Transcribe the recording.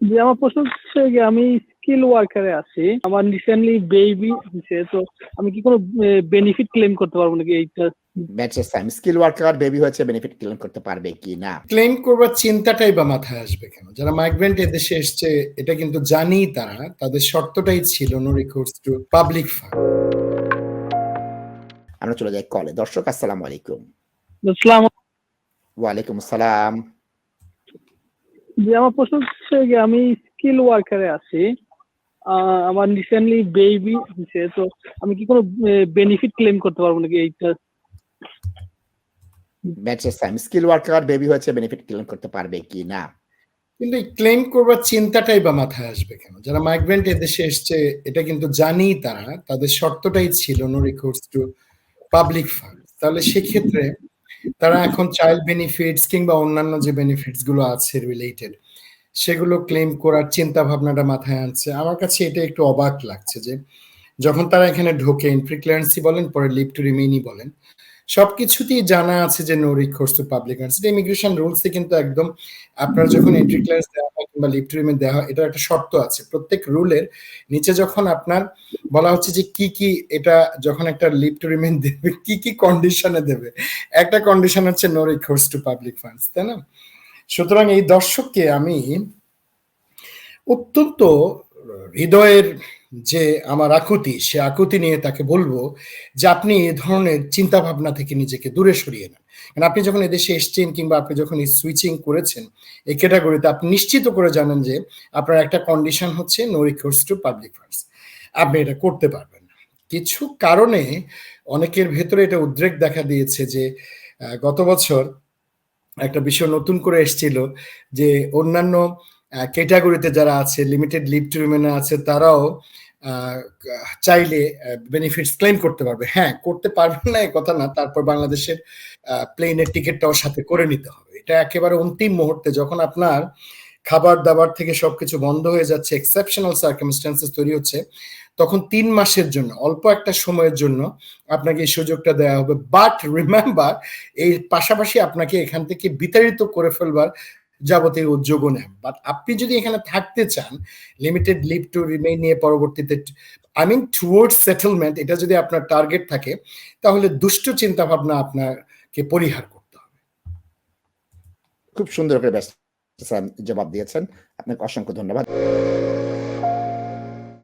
যে আমার প্রশ্ন হচ্ছে যে আমি স্কিল ওয়ার্কারে আছি। আমার রিসেন্টলি বেবি হয়েছে তো আমি কি কোনো বেনিফিট ক্লেম করতে পারব নাকি এইটা ম্যাচের টাইম স্কিল ওয়ার্কার বেবি হয়েছে বেনিফিট ক্লেম করতে পারবে কি না? ক্লেম করবার চিন্তাটাই বা মাথায় আসবে কেন? যারা মাইগ্রেন্ট এদেশে এসছে এটা কিন্তু জানি তারা তাদের শর্তটাই ছিল no recourse to public fund আমরা চলে যাই কলে দর্শক আসসালামু আলাইকুম। আসসালাম ওয়ালাইকুম আসসালাম। যে আমার প্রশ্ন হচ্ছে যে আমি স্কিল ওয়ার্কারে আছি। আহ, আমার রিসেন্টলি বেবি হয়েছে তো আমি কি কোনো বেনিফিট ক্লেম করতে পারব নাকি এইটা ম্যাচের টাইম স্কিল ওয়ার্কার বেবি হয়েছে বেনিফিট ক্লেম করতে পারবে কি না? কিন্তু এই ক্লেম করবার চিন্তাটাই বা মাথায় আসবে কেন? যারা মাইগ্রেন্ট এদেশে এসছে এটা কিন্তু জানি তারা। তাদের শর্তটাই ছিল no recourse to public fund তাহলে সেক্ষেত্রে তারা এখন চাইল্ড বেনিফিটস কিংবা অন্যান্য যে বেনিফিটসগুলো আছে রিলেটেড সেগুলো ক্লেম করার চিন্তা ভাবনাটা মাথায় আনছে। আমার কাছে এটা একটু অবাক লাগছে যে, যখন তারা এখানে ঢোকেন এন্ট্রি বলেন, পরে লিভ টু রিমেইনই বলেন সবকিছুতেই জানা আছে যে নো রিকোর্স টু পাবলিক এটা ইমিগ্রেশন রুলসে কিন্তু একদম আপনার যখন এন্ট্রি ক্লিয়ারেন্স দেওয়া হয় কিংবা লিভ টু দেওয়া হয়, এটার একটা শর্ত আছে। প্রত্যেক রুলের নিচে যখন আপনার বলা হচ্ছে যে কি কি এটা যখন একটা লিভ টু রিমেইন দেবে, কি কি কন্ডিশনে দেবে, একটা কন্ডিশন হচ্ছে no recourse to public funds তাই না? সুতরাং এই দর্শককে আমি অত্যন্ত হৃদয়ের যে আমার আকুতি, সে আকুতি নিয়ে তাকে বলব যে আপনি এ ধরনের চিন্তা ভাবনা থেকে নিজেকে দূরে সরিয়ে নেন। কারণ আপনি যখন এদেশে এসছেন কিংবা আপনি যখন এই সুইচিং করেছেন, এই ক্যাটাগরিতে আপনি নিশ্চিত করে জানেন যে আপনার একটা কন্ডিশন হচ্ছে no recourse to public funds আপনি এটা করতে পারবেন কিছু কারণে অনেকের ভেতরে এটা উদ্রেক দেখা দিয়েছে যে গত বছর একটা বিষয় নতুন করে এসেছিল যে অন্যান্য ক্যাটাগরিতে যারা আছে লিমিটেড লিভ টু আছে, তারাও চাইলে বেনিফিটস ক্লেম করতে পারবে। হ্যাঁ করতে পারবে না কথা না। তারপর বাংলাদেশের প্লেনের টিকিটটাও সাথে করে নিতে হবে। এটা একেবারে অন্তিম মুহূর্তে যখন আপনার খাবার দাবার থেকে সবকিছু বন্ধ হয়ে যাচ্ছে এক্সেপশনাল সার্কামস্টেন্সেস তৈরি হচ্ছে, তখন তিন মাসের জন্য, অল্প একটা সময়ের জন্য আপনাকে এই সুযোগটা দেওয়া হবে। বাট রিমেম্বার এই পাশাপাশি আপনাকে এখান থেকে বিতাড়িত করে ফেলবার যাবতীয় উদ্যোগও নেন। বাট আপনি যদি এখানে থাকতে চান লিমিটেড লিভ টু রিমেইন নিয়ে পরবর্তীতে আই মিন টুয়ার্ডস সেটেলমেন্ট এটা যদি আপনার টার্গেট থাকে, তাহলে দুষ্ট চিন্তা ভাবনা আপনাকে পরিহার করতে হবে। খুব সুন্দর করে ব্যস্ত জবাব দিয়েছেন। আপনাকে অসংখ্য ধন্যবাদ।